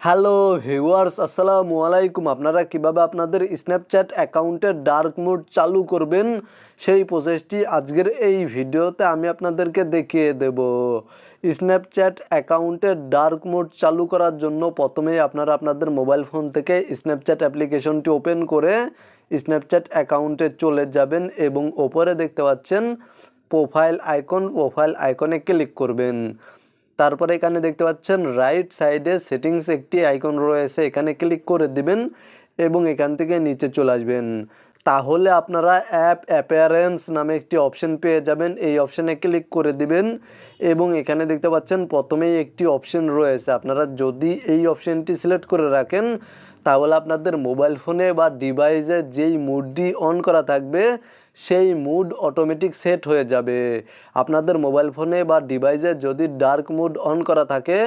Hello viewers আসসালামু আলাইকুম আপনারা কীভাবে আপনাদের স্ন্যাপচ্যাট অ্যাকাউন্টের ডার্ক মোড চালু করবেন সেই প্রসেসটি আজকের এই ভিডিওতে আমি আপনাদেরকে দেখিয়ে দেব স্ন্যাপচ্যাট অ্যাকাউন্টের ডার্ক মোড চালু করার জন্য প্রথমেই আপনারা আপনাদের মোবাইল ফোন থেকে স্ন্যাপচ্যাট অ্যাপ্লিকেশনটি ওপেন করে স্ন্যাপচ্যাট অ্যাকাউন্টে চলে যাবেন এবং ওপরে দেখতে পাচ্ছেন প্রোফাইল আইকন প্রোফাইল আইকনে ক্লিক করবেন তারপরে এখানে দেখতে পাচ্ছেন রাইট সাইডে সেটিংস একটি আইকন রয়েছে, এখানে ক্লিক করে দিবেন এবং এখান থেকে নিচে চলে আসবেন। তাহলে আপনারা অ্যাপ অ্যাপিয়ারেন্স নামে একটি অপশন পেয়ে যাবেন, এই অপশনে ক্লিক করে দিবেন এবং এখানে দেখতে পাচ্ছেন, প্রথমেই একটি অপশন রয়েছে। আপনারা যদি এই অপশনটি সিলেক্ট করে রাখেন, তাহলে আপনাদের মোবাইল ফোনে বা ডিভাইসে যেই মুডটি অন করা থাকবে সেই মুড অটোমেটিক সেট হয়ে যাবে। আপনাদের মোবাইল ফোনে বা ডিভাইসে যদি ডার্ক মুড অন করা থাকে,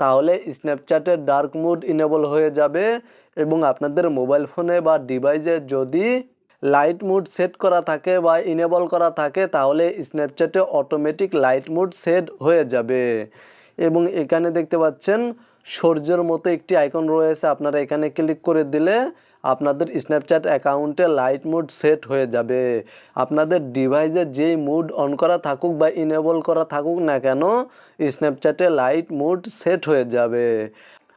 তাহলে স্ন্যাপচ্যাটের ডার্ক মুড ইনেবল হয়ে যাবে এবং আপনাদের মোবাইল ফোনে বা ডিভাইসে যদি লাইট মুড সেট করা থাকে বা ইনেবল করা থাকে, তাহলে স্ন্যাপচ্যাটে অটোমেটিক লাইট মুড সেট হয়ে যাবে। এবং এখানে দেখতে পাচ্ছেন, সূর্যের মতো একটি আইকন রয়েছে, আপনারা এখানে ক্লিক করে দিলে আপনাদের স্ন্যাপচ্যাট অ্যাকাউন্টে লাইট মুড সেট হয়ে যাবে। আপনাদের ডিভাইসে যেই মুড অন করা থাকুক বা ইনেবল করা থাকুক না কেন স্ন্যাপচ্যাটে লাইট মুড সেট হয়ে যাবে।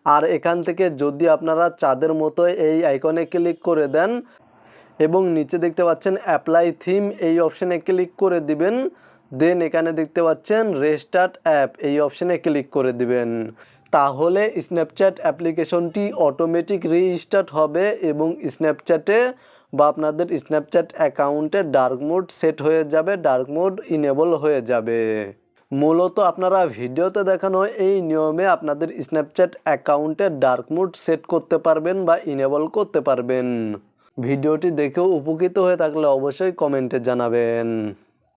আর এখান থেকে যদি আপনারা চাঁদের মতো এই আইকনে ক্লিক করে দেন এবং নিচে দেখতে পাচ্ছেন অ্যাপ্লাই থিম এই অপশানে ক্লিক করে দিবেন দেন এখানে দেখতে পাচ্ছেন রেস্টার্ট অ্যাপ এই অপশানে ক্লিক করে দিবেন। তাহলে স্ন্যাপচ্যাট অ্যাপ্লিকেশনটি অটোমেটিক রিস্টার্ট হবে এবং স্ন্যাপচ্যাটে বা আপনাদের স্ন্যাপচ্যাট অ্যাকাউন্টে ডার্ক মোড সেট হয়ে যাবে ডার্ক মোড ইনেবল হয়ে যাবে। মূলত আপনারা ভিডিওতে দেখানো এই নিয়মে আপনাদের স্ন্যাপচ্যাট অ্যাকাউন্টে ডার্ক মোড সেট করতে পারবেন বা ইনেবল করতে পারবেন। ভিডিওটি দেখেও উপকৃত হয়ে থাকলে অবশ্যই কমেন্টে জানাবেন।